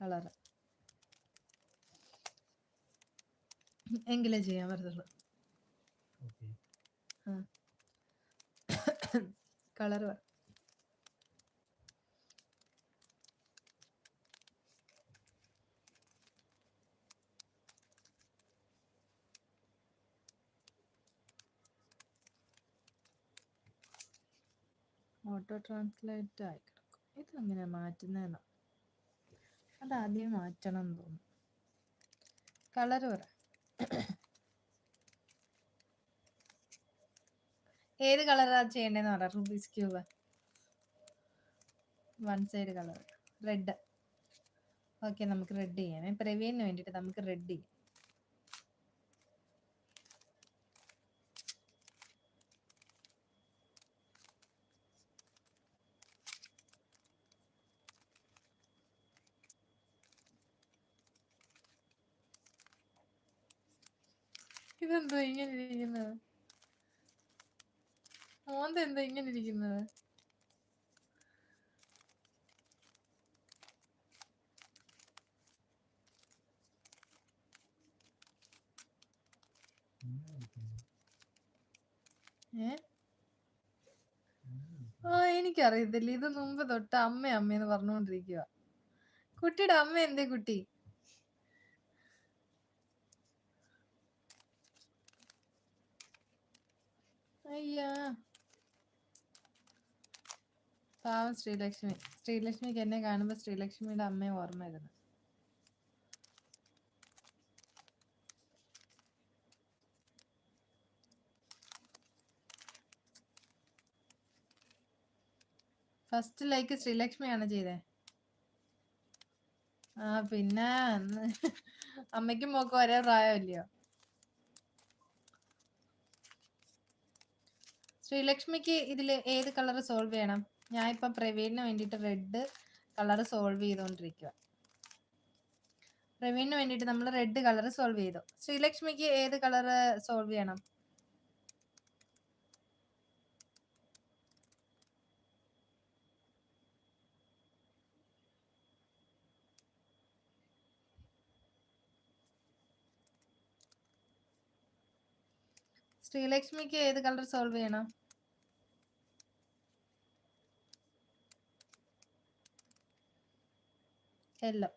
Colour എങ്കിലേ ചെയ്യാൻ പറ്റത്തുള്ളൂ. കളറ് കളർ ഓട്ടോ ട്രാൻസ്ലേറ്റ് ആയി കിടക്കും. അങ്ങനെ മാറ്റുന്നതെന്നോ? അതാദ്യം മാറ്റണം എന്ന് തോന്നുന്നു. കളർ പറ. ഏത് കളറാ ചെയ്യണ്ടെന്ന് പറ. Rubik's cube one side colour red okay നമുക്ക് റെഡ് ചെയ്യാം. പ്രവീണിന് വേണ്ടിയിട്ട് നമുക്ക് റെഡ് ചെയ്യാം. ഇതെന്തോ ഇങ്ങനെ ഇരിക്കുന്നത്? മോന്ത എന്തോ ഇങ്ങനെ ഇരിക്കുന്നത്? ഏ? ആ എനിക്കറിയത്തില്ല. ഇത് മുമ്പ് തൊട്ട് അമ്മ അമ്മയെന്ന് പറഞ്ഞുകൊണ്ടിരിക്കുക കുട്ടിയുടെ അമ്മ എന്തേ കുട്ടി? അയ്യാ പാവം ശ്രീലക്ഷ്മി. ശ്രീലക്ഷ്മിക്ക് എന്നെ കാണുമ്പോ ശ്രീലക്ഷ്മിയുടെ അമ്മയെ ഓർമ്മ വരുന്നു. ഫസ്റ്റ് ലൈക്ക് ശ്രീലക്ഷ്മിയാണ് ചെയ്തേ. ആ പിന്നെ അമ്മയ്ക്കും മോക്കും ഒരേ പ്രായമല്ലയോ? ശ്രീലക്ഷ്മിക്ക് ഇതിൽ ഏത് കളർ സോൾവ് ചെയ്യണം? ഞാൻ ഇപ്പം പ്രവീണിന് വേണ്ടിയിട്ട് റെഡ് കളർ സോൾവ് ചെയ്തുകൊണ്ടിരിക്കുക പ്രവീണിന് വേണ്ടിയിട്ട് നമ്മൾ റെഡ് കളർ സോൾവ് ചെയ്തു. ശ്രീലക്ഷ്മിക്ക് ഏത് കളർ സോൾവ് ചെയ്യണം? ശ്രീലക്ഷ്മിക്ക് ഏത് കളർ സോൾവ് ചെയ്യണം? എല്ലോ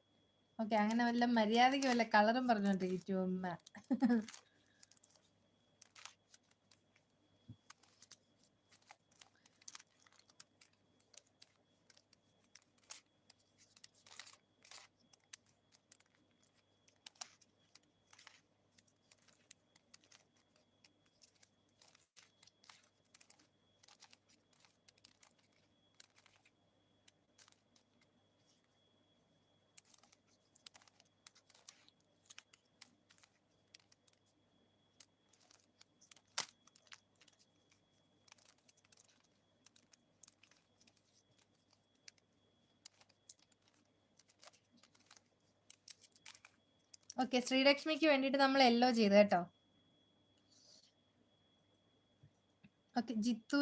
ഓക്കെ അങ്ങനെ വല്ല മര്യാദയ്ക്ക് വല്ല കളറും പറഞ്ഞോണ്ടിരിക്കും ഉമ്മ. ഓക്കെ ശ്രീലക്ഷ്മിക്ക് വേണ്ടിയിട്ട് നമ്മൾ എല്ലോ ചെയ്തു കേട്ടോ. ഓക്കെ ജിത്തു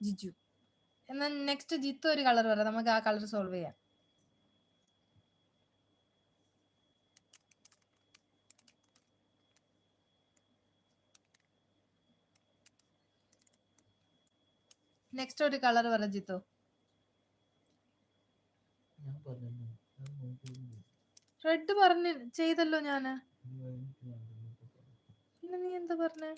ജിജു. എന്നാൽ നെക്സ്റ്റ് ജിത്തു ഒരു കളർ വരാം നമുക്ക് ആ കളർ സോൾവ് ചെയ്യാം. നെക്സ്റ്റ് ഒരു കളർ പറ ജിത്തു. ഞാൻ പറഞ്ഞു റെഡ് പറഞ്ഞ് ചെയ്തല്ലോ ഞാൻ. പിന്നെ നീ എന്താ പറഞ്ഞേ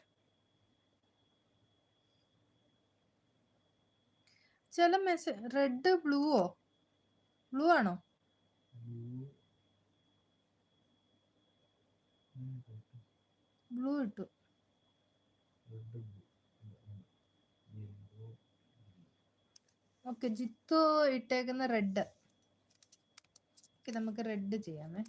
ചില മെസ്സേജ് റെഡ് ബ്ലൂവോ ബ്ലൂ ആണോ. ബ്ലൂ ഇട്ടു. ഓക്കെ ജിത്തു ഇട്ടേക്കുന്ന റെഡ് നമുക്ക് റെഡ് ചെയ്യാമേ.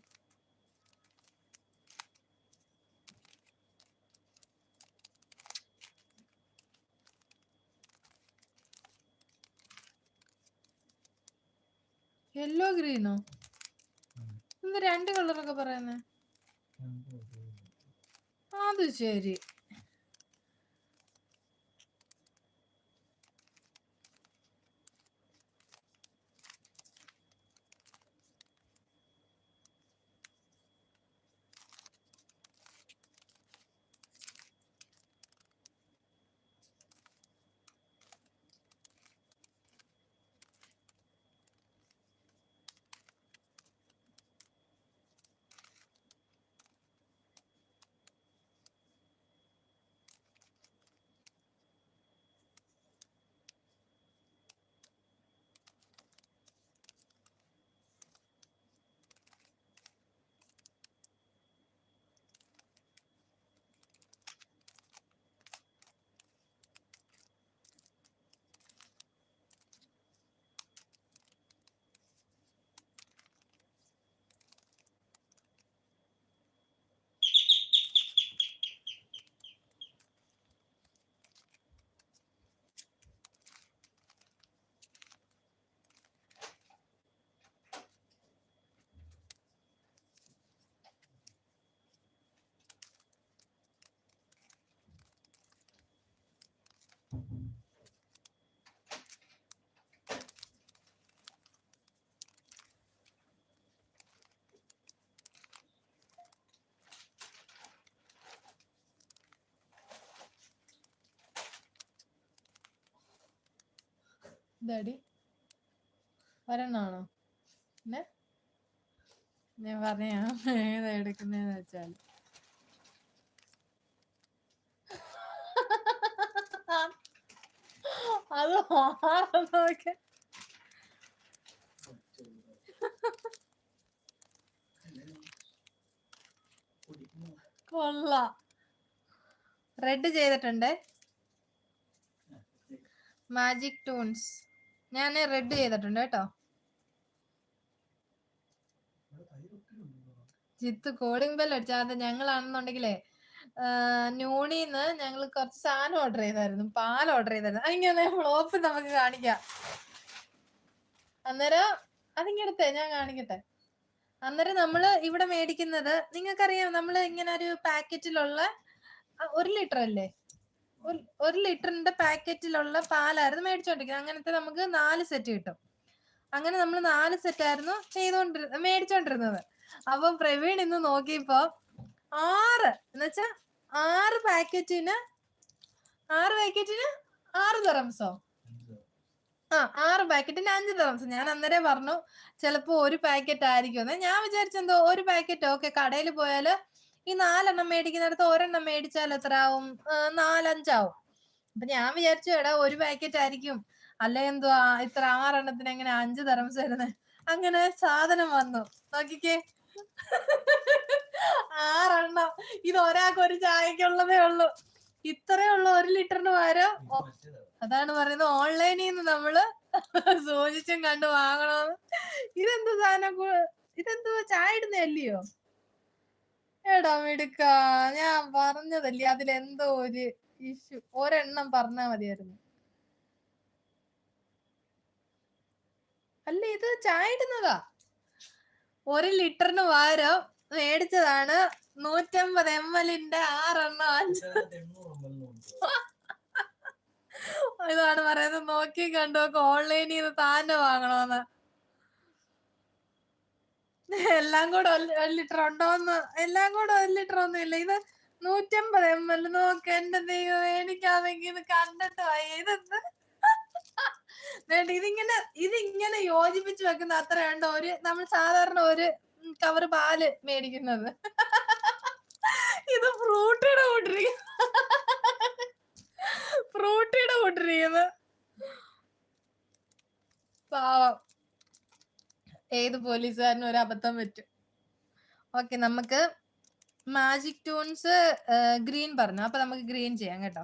യെല്ലോ ഗ്രീനോ. രണ്ട് കളറൊക്കെ പറയുന്നേ. അത് ശരി. ഇതാടി. വരണാണോ പിന്നെ? ഞാൻ പറഞ്ഞ എടുക്കുന്നതെന്ന് വെച്ചാൽ അത് നോക്കെ കൊള്ള. റെഡ് ചെയ്തിട്ടുണ്ട്. Magic toons. ഞാൻ റെഡ് ചെയ്തിട്ടുണ്ട് കേട്ടോ. ജിത്ത് കോഡിംഗ് ബെൽ അടിച്ചാൽ അത് ഞങ്ങളാണെന്നുണ്ടെങ്കിലേ ന്യൂണിന്ന് ഞങ്ങൾ കുറച്ച് സാധനം ഓർഡർ ചെയ്തായിരുന്നു. പാൽ ഓർഡർ ചെയ്തായിരുന്നു. അതിങ്ങനെ ഫ്ലോപ്പ് നമുക്ക് കാണിക്കാം. അന്നേരം അതിങ്ങടുത്തേ ഞാൻ കാണിക്കട്ടെ. അന്നേരം നമ്മൾ ഇവിടെ മേടിക്കുന്നത് നിങ്ങൾക്കറിയാം നമ്മൾ ഇങ്ങനെ ഒരു പാക്കറ്റിലുള്ള ഒരു ലിറ്റർ അല്ലേ? ഒരു- ലിറ്ററിന്റെ പാക്കറ്റിലുള്ള പാലായിരുന്നു മേടിച്ചോണ്ടിരിക്കുന്നത്. അങ്ങനത്തെ നമുക്ക് നാല് സെറ്റ് കിട്ടും. അങ്ങനെ നമ്മൾ നാല് സെറ്റ് ആയിരുന്നു ചെയ്തോണ്ടിരുന്ന മേടിച്ചോണ്ടിരുന്നത്. അപ്പൊ പ്രവീൺ ഇന്ന് നോക്കിയപ്പോ ആറ് എന്നുവെച്ചാ ആറ് പാക്കറ്റിന് ആറ് പാക്കറ്റിന് ആറ് തെറംസോ? ആ ആറ് പാക്കറ്റിന് അഞ്ച് തെറംസ്. ഞാൻ അന്നേരം പറഞ്ഞു ചിലപ്പോ ഒരു പാക്കറ്റ് ആയിരിക്കും ഞാൻ വിചാരിച്ചെന്തോ ഒരു പാക്കറ്റ്? ഓക്കെ കടയിൽ പോയാൽ ഈ നാലെണ്ണം മേടിക്കുന്നിടത്ത് ഒരെണ്ണം മേടിച്ചാൽ എത്ര ആവും നാലഞ്ചാവും. അപ്പൊ ഞാൻ വിചാരിച്ചു എടാ ഒരു പാക്കറ്റ് ആയിരിക്കും അല്ലെ എന്തുവാ? ഇത്ര ആറെണ്ണത്തിന് എങ്ങനെ അഞ്ച് തെറംസ് വരുന്നത് അങ്ങനെ സാധനം വന്നു. നോക്കിക്കേ. ഇത് ഒരാൾക്ക് ഒരു ചായക്കുള്ളതേ ഉള്ളൂ. ഇത്രേ ഉള്ളു ഒരു ലിറ്ററിന് പകരം. അതാണ് പറയുന്നത്. ഓൺലൈനിൽ നിന്ന് നമ്മൾ സൂചിച്ചും കണ്ട് വാങ്ങണമെന്ന് ഇതെന്ത് സാധനം? ഇതെന്തോ ചായ ഇടുന്ന അല്ലയോ? എടാ മിടുക്ക ഞാൻ പറഞ്ഞതല്ലേ അതിലെന്തോ ഒരു ഇഷ്യൂ ഒരെണ്ണം പറഞ്ഞാ മതിയായിരുന്നു. അല്ല ഇത് ചായ ഇടുന്നതാ? ഒരു ലിറ്ററിന് പകരം മേടിച്ചതാണ് നൂറ്റമ്പത് എം എല്ലിന്റെ ആറെണ്ണം ഇതാണ് പറയുന്നത് നോക്കി കണ്ടോക്കെ ഓൺലൈനിൽ നിന്ന് താന്നെ വാങ്ങണോന്ന്. എല്ലാം കൂടെ ഒരു ലിറ്റർ ഉണ്ടോന്ന് എല്ലാം കൂടെ ഒരു ലിറ്റർ ഒന്നും ഇല്ല. ഇത് നൂറ്റമ്പത് എം എൽ നോക്ക് എന്റെ ദൈവം എനിക്കാണെങ്കിൽ ഇത് കണ്ടിട്ട് വയ്യ. ഇതെന്ത്? വേണ്ട ഇതിങ്ങനെ ഇതിങ്ങനെ യോജിപ്പിച്ച് വെക്കുന്ന അത്ര ഉണ്ടോ ഒരു നമ്മൾ സാധാരണ ഒരു കവർ പാൽ മേടിക്കുന്നത്. ഇത് ഫ്രൂട്ടിയുടെ കൂട്ടിരിക്കുന്നു ഫ്രൂട്ടിയുടെ കൂട്ടിരിക്കുന്നു പാവം. ഏത് പോലീസുകാരനും ഒരു അബദ്ധം പറ്റും. ഓക്കെ നമുക്ക് മാജിക് ടൂൺസ് ഗ്രീൻ പറഞ്ഞു. അപ്പൊ നമുക്ക് ഗ്രീൻ ചെയ്യാം കേട്ടോ.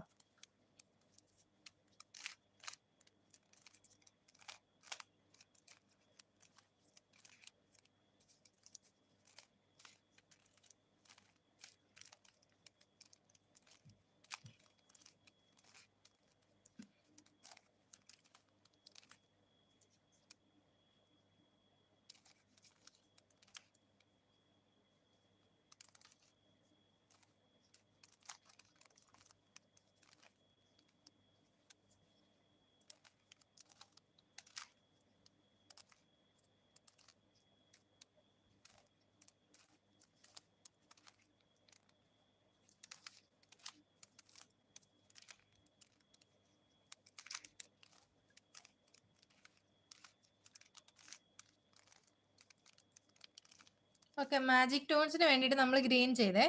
ഓക്കെ മാജിക് ടോൺസിന് വേണ്ടിയിട്ട് നമ്മൾ ഗ്രീൻ ചെയ്തേ.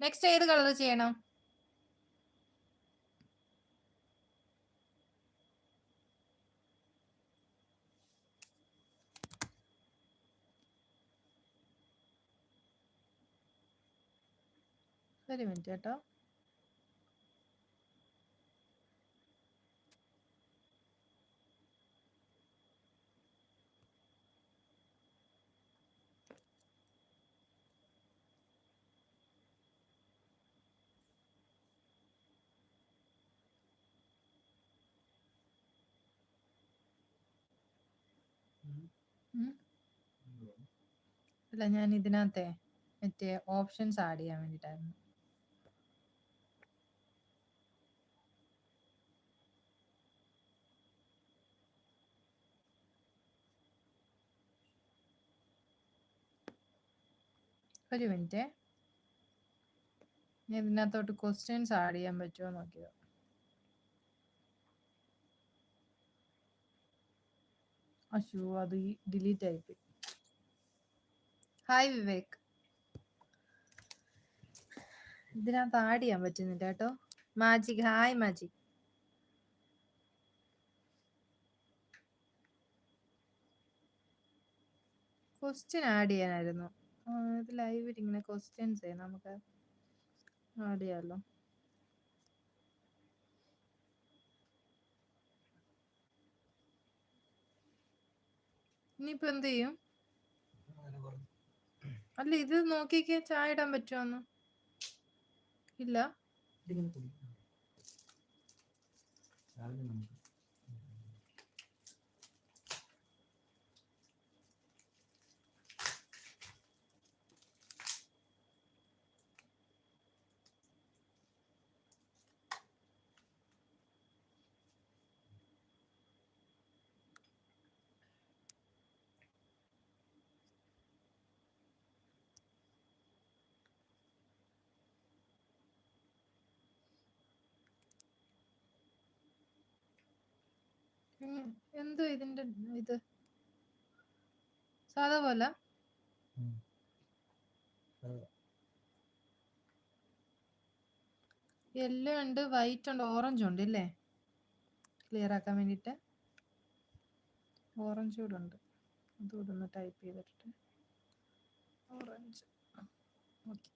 നെക്സ്റ്റ് ഏത് കളർ ചെയ്യണം? ഒരു മിനിറ്റ് കേട്ടോ. അല്ല ഞാൻ ഇതിനകത്തെ മറ്റേ ഓപ്ഷൻസ് ആഡ് ചെയ്യാൻ വേണ്ടിട്ടായിരുന്നു ഒരു മിനിറ്റ് ഇതിനകത്തോട്ട് ക്വസ്റ്റ്യൻസ് ആഡ് ചെയ്യാൻ പറ്റുമോ നോക്കിയോ അശോ അത് ഡിലീറ്റ് ആയിപ്പോയി. ഹായ് വിവേക് ഇതിനകത്ത് ആഡ് ചെയ്യാൻ പറ്റുന്നില്ല കേട്ടോ. Magic hi magic question add ചെയ്യാനായിരുന്നു. ഇത് ലൈവിൽ ഇങ്ങനെ ക്വസ്റ്റ്യൻസ് നമുക്ക് ആഡ് ചെയ്യാമല്ലോ ഇനിയിപ്പോ എന്ത് ചെയ്യും? അല്ല ഇത് നോക്കിക്കേ ചായ ഇടാൻ പറ്റുമോന്ന് ഇല്ല. എന്തോ ഇതിന്റെ ഇത്? സാധാ പോലെ. യെല്ലോ ഉണ്ട് വൈറ്റ് ഉണ്ട് ഓറഞ്ച് ഉണ്ട് ഇല്ലേ? ക്ലിയർ ആക്കാൻ വേണ്ടിയിട്ട്. ഓറഞ്ച് കൂടെ ഉണ്ട്. അതുകൂടെ ഒന്ന് ടൈപ്പ് ചെയ്തിട്ട് ഓറഞ്ച് ഓക്കെ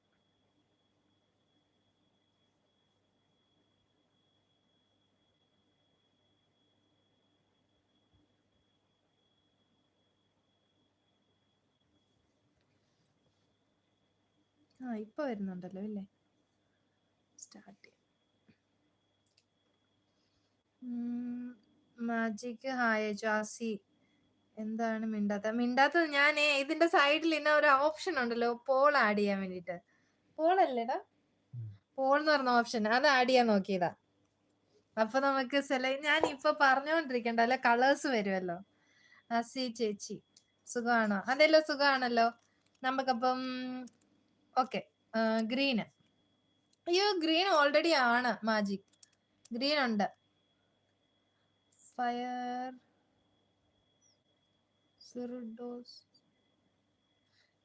ആ ഇപ്പൊ വരുന്നുണ്ടല്ലോ അല്ലേ? സ്റ്റാർട്ട് ചെയ്യാം. Magic hi Jassi. എന്താണ് മിണ്ടാത്ത? മിണ്ടാത്തത് ഞാൻ ഇതിന്റെ സൈഡിൽ ഇന്ന ഒരു ഓപ്ഷൻ ഉണ്ടല്ലോ പോൾ ആഡ് ചെയ്യാൻ വേണ്ടിട്ട് പോൾ അല്ലേടാ? പോൾ എന്ന് പറഞ്ഞ ഓപ്ഷൻ അത് ആഡ് ചെയ്യാൻ നോക്കിയതാ. അപ്പൊ നമുക്ക് സെല ഞാൻ ഇപ്പൊ പറഞ്ഞുകൊണ്ടിരിക്കണ്ട അല്ലെ? കളേഴ്സ് വരുമല്ലോ അസി ചേച്ചി. സുഖമാണോ? അതെല്ലോ സുഖമാണല്ലോ. നമുക്കപ്പം ഓക്കെ ഗ്രീന് അയ്യോ ഗ്രീൻ ഓൾറെഡി ആണ് മാജിക് ഗ്രീൻ ഉണ്ട്. ഫയർ സിറുഡോസ്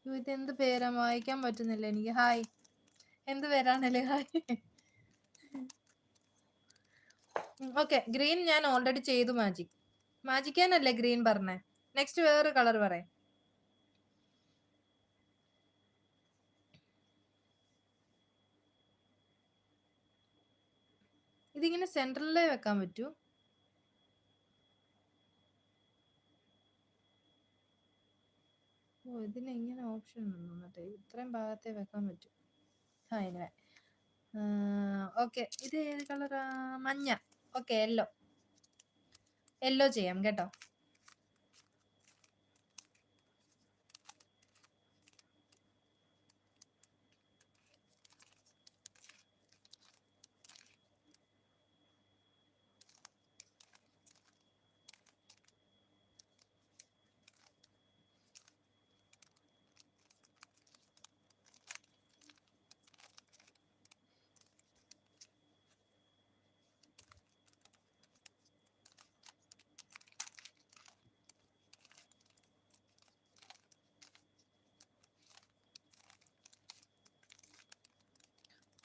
ഇതെന്ത് പേരാ? വായിക്കാൻ പറ്റുന്നില്ല എനിക്ക്. ഹായ് എന്ത് പേരാണല്ലേ? ഹായ് ഓക്കെ ഗ്രീൻ ഞാൻ ഓൾറെഡി ചെയ്തു മാജിക് മാജിക്കാനല്ലേ ഗ്രീൻ പറഞ്ഞേ? നെക്സ്റ്റ് വേറൊരു കളർ പറയാം. ഇതിങ്ങനെ സെൻട്രലിലേ വെക്കാൻ പറ്റൂ. ഓ ഇതിന് ഇങ്ങനെ ഓപ്ഷൻ ഉണ്ട്? ഇത്രയും ഭാഗത്തെ വെക്കാൻ പറ്റൂ. ആ ഇങ്ങനെ. ഓക്കെ ഇത് ഏത് കളറാ മഞ്ഞ. ഓക്കെ യെല്ലോ യെല്ലോ ചെയ്യാം കേട്ടോ.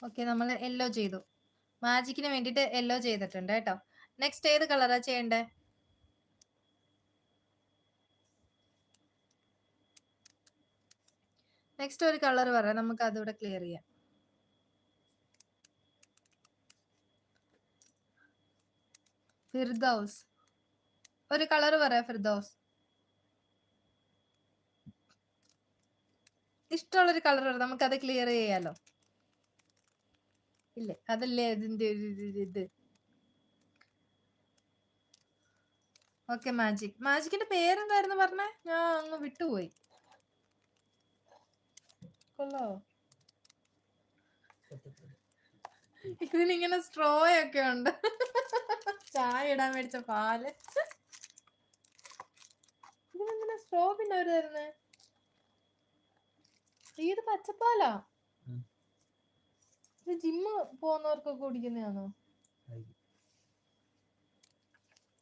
ഓക്കെ നമ്മൾ യെല്ലോ ചെയ്തു. മാജിക്കിന് വേണ്ടിയിട്ട് യെല്ലോ ചെയ്തിട്ടുണ്ട് കേട്ടോ. നെക്സ്റ്റ് ഏത് കളറാ ചെയ്യണ്ടേ? നെക്സ്റ്റ് ഒരു കളർ പറയാം നമുക്ക് അതിവിടെ ക്ലിയർ ചെയ്യാം. ഫിർദൌസ് ഒരു കളർ പറയാം ഫിർദൌസ് ഇഷ്ടമുള്ളൊരു കളർ പറയാം നമുക്കത് ക്ലിയർ ചെയ്യാലോ. ഇല്ലേ. അതല്ലേ അതിന്റെ ഒരു ഇത് ഓക്കെ മാജിക്. മാജിക്കിന്റെ പേരെന്തായിരുന്നു പറഞ്ഞേ? ഞാൻ അങ്ങ് വിട്ടുപോയി. കൊള്ളോ? ഇതിനിങ്ങനെ സ്ട്രോ ഒക്കെ ഉണ്ട്. ചായ ഇടാൻ മേടിച്ച പാൽ. ഇതിനെങ്ങനെ സ്ട്രോ പിന്നെ അവർ തരുന്നേ? ഇത് പച്ചപ്പാലാ. ഇത് ജിമ്മ് പോകുന്നവർക്കൊക്കെ കുടിക്കുന്നതാണോ.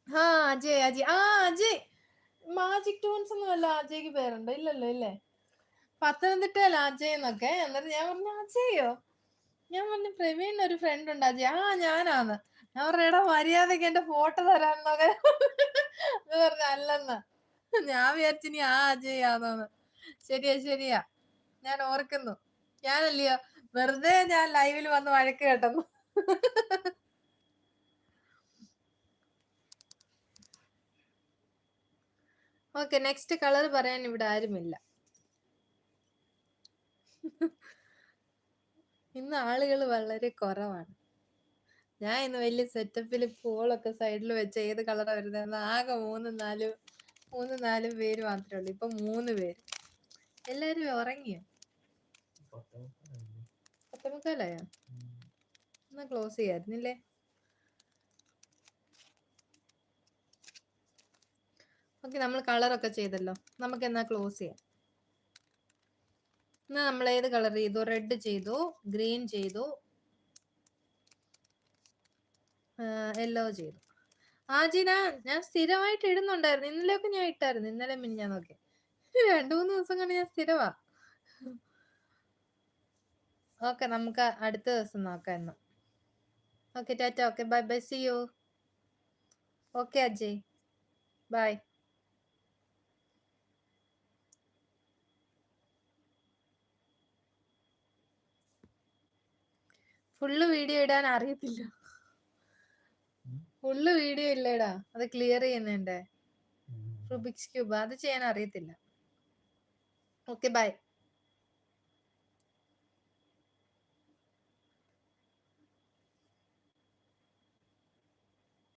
ആ അജയ് അജയ്. ആ അജയ്. മാജിക് ടൂൺസ് ഒന്നും അല്ല അജയ്ക്ക് പേരുണ്ടോ. ഇല്ലല്ലോ ഇല്ലേ? പത്തനംതിട്ടയില അജയ് എന്നൊക്കെ. എന്നിട്ട് ഞാൻ പറഞ്ഞു അജയോ ഞാൻ പറഞ്ഞു പ്രവീണിന് ഒരു ഫ്രണ്ട് ഉണ്ട് അജയ്. ആ ഞാനാന്ന്. ഞാൻ പറഞ്ഞു എടാ മര്യാദയ്ക്ക് എന്റെ ഫോട്ടോ തരാന്നൊക്കെ എന്ന് പറഞ്ഞു അല്ലെന്ന്. ഞാൻ വിചാരിച്ചു നീ ആ അജയ് ആന്നോന്ന്. ശരിയാ ശരിയാ. ഞാൻ ഓർക്കുന്നു. ഞാനല്ലയോ? വെറുതെ ഞാൻ ലൈവിൽ വന്ന് വഴക്ക് കേട്ടെന്നു ഓക്കെ നെക്സ്റ്റ് കളർ പറയാൻ ഇവിടെ ആരുമില്ല. ഇന്ന് ആളുകൾ വളരെ കുറവാണ്. ഞാൻ ഇന്ന് വലിയ സെറ്റപ്പിൽ പൂളൊക്കെ സൈഡിൽ വെച്ച് ഏത് കളറാണ് വരുന്നതെന്ന് ആകെ മൂന്ന് നാല് മൂന്ന് നാല് പേര് മാത്രമേ ഉള്ളൂ. ഇപ്പൊ മൂന്ന് പേര്. എല്ലാരും ഉറങ്ങിയോ? പത്തമുക്കാലായോ. എന്നാ ക്ലോസ് ചെയ്യായിരുന്നില്ലേ? ഓക്കെ നമ്മൾ കളറൊക്കെ ചെയ്തല്ലോ. നമുക്ക് എന്നാ ക്ലോസ് ചെയ്യാം. എന്നാ നമ്മൾ ഏത് കളർ ചെയ്തു? റെഡ് ചെയ്തു ഗ്രീൻ ചെയ്തു യെല്ലോ ചെയ്തു. ആജിന ഞാൻ സ്ഥിരമായിട്ട് ഇടുന്നുണ്ടായിരുന്നു. ഇന്നലെയൊക്കെ ഞാൻ ഇട്ടായിരുന്നു. ഇന്നലെ മിനിഞ്ഞാന്നൊക്കെ. രണ്ടു മൂന്ന് ദിവസം കൊണ്ട് ഞാൻ സ്ഥിരവാ ഓക്കെ നമുക്ക് അടുത്ത ദിവസം നോക്കാം എന്നാ. Okay tata okay bye bye see you. Okay Ajay. Bye. Full video ഇടാൻ അറിയത്തില്ല. ഫുള്ള് വീഡിയോ ഇല്ലേടാ. അത് ക്ലിയർ ചെയ്യുന്നുണ്ടേ. റുബിക്സ് ക്യൂബ് അത് ചെയ്യാൻ അറിയത്തില്ല. Okay bye.